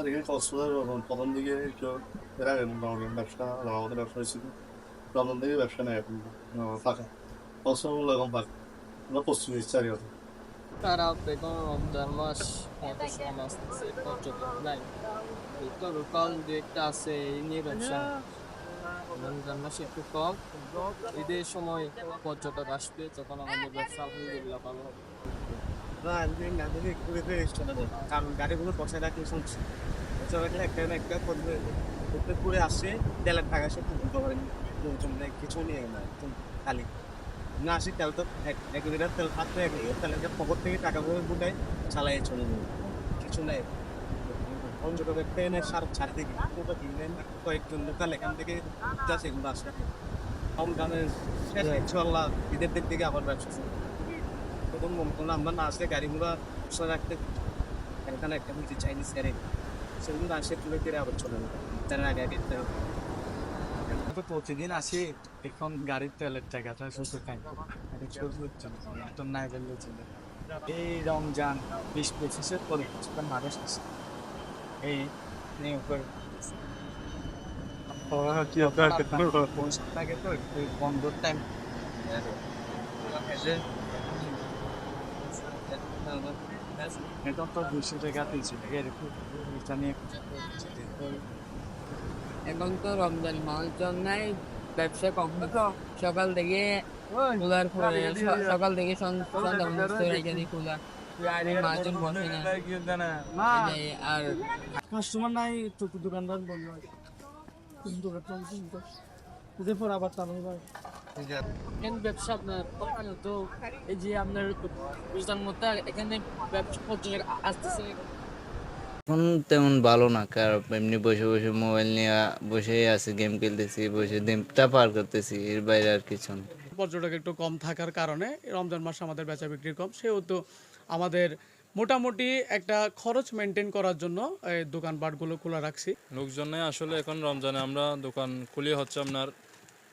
আমাদের এখানে কক্সবাজার প্রথম দিকে এর আগে ব্যবসা আমাদের ব্যবসা হয়েছিল প্রথম দিকে ব্যবসা নেই এখন ফাঁকা কক্সবাজার এখন ফাঁকা আমরা পশ্চিম চারি কথা খারাপ এখন রমজান মাস নাই তো লোকাল দু একটা আছে এই নিয়ে ব্যবসা রমজান মাসে একটু কম ঈদের সময় পর্যটক আসবে তখন আমাদের ব্যবসা আলহামদুলিল্লাহ ভালো হবে কারণ গাড়িগুলো বসায় রাখলে রাখলে একটা না একটা করবে করতে করে আসে তেলের টাকা সে তুলতে পারেনি নেই কিছু নিয়ে না একদম খালি। না আসি তেল তো এক এক লিটার তেল হাতে এক লিটার তেলের পকেট থেকে টাকা করে বুটাই চালাই চলে যাবে কিছু নেই পঞ্চটকের ট্রেনের সার ছাড় থেকে। কোথাও কিনলেন কয়েকজন লোকাল এখান থেকে যাচ্ছে এগুলো আসে। কম দামে শেষ ইনশাল্লাহ ঈদের দিক থেকে আবার ব্যবসা শুরু। প্রথম কোনো আমরা না আসলে গাড়িগুলো বসে রাখতে এখানে একটা হচ্ছে চাইনিজ গাড়ি। সেগুলো আসে তুলে ফিরে আবার চলে যাবে তার আগে আগে দিতে হবে। তো প্রতিদিন আসি এখন গাড়ির তেলের টাকাটা শুধু খাই শুধু না তো নাই বললে চলে এই রমজান বিশ পঁচিশের পরে কিছুটা মানুষ আসে এই নিয়ে করে তো একটু টাইম এখন তো দুশো টাকা তিনশো টাকা এরকম এটা নিয়ে এখন তো রমজান মানুষজন নাই ব্যবসা কম। তো। সকাল থেকে খোলার পরে সকাল থেকে সন- সন্ধ্যা রেখে দিই খোলা মানুষজন বসে না। আর কাস্টমার নাই তো দোকানদার বন্ধ হয়। দোকান পর আবার চালু হয় এখানে ব্যবসা আপনার এই যে আপনার রোজার মধ্যে এখানে ব্যবসা পর্যটক আসতেছে এখন তেমন ভালো না কারণ এমনি বসে বসে মোবাইল নিয়ে বসেই আছি গেম খেলতেছি বসে দিনটা পার করতেছি এর বাইরে আর কিছু না। পর্যটক একটু কম থাকার কারণে রমজান মাসে আমাদের বেচা বিক্রি কম সেহেতু আমাদের মোটামুটি একটা খরচ মেনটেন করার জন্য এই দোকানপাটগুলো খোলা রাখছি। লোকজনে আসলে এখন রমজানে আমরা দোকান খুলে হচ্ছে আপনার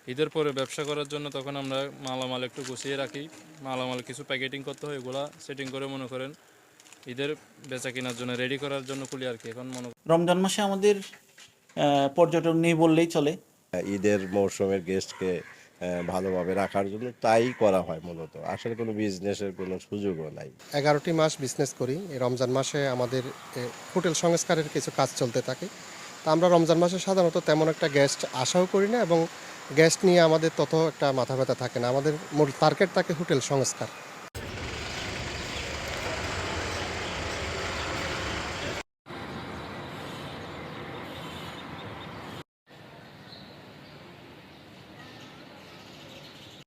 ঈদের পরে ব্যবসা করার জন্য তখন আমরা মালামাল একটু গুছিয়ে রাখি। মালামাল কিছু প্যাকেটিং করতে হয় এগুলা সেটিং করে মনে করেন ঈদের বেচা কেনার জন্য রেডি করার জন্য খুলি আর কি। এখন মনে রমজান মাসে আমাদের আহ, পর্যটক নেই বললেই চলে। ঈদের মৌসুমের গেস্টকে ভালোভাবে রাখার জন্য তাই করা হয় মূলত। আসলে কোনো বিজনেসের কোনো সুযোগও নাই। এগারোটি মাস বিজনেস করি। রমজান মাসে আমাদের হোটেল সংস্কারের কিছু কাজ চলতে থাকে। তা আমরা রমজান মাসে সাধারণত তেমন একটা গেস্ট আশাও করি না এবং গেস্ট নিয়ে আমাদের তত একটা মাথা ব্যথা থাকে না। আমাদের মূল টার্গেট থাকে হোটেল সংস্কার।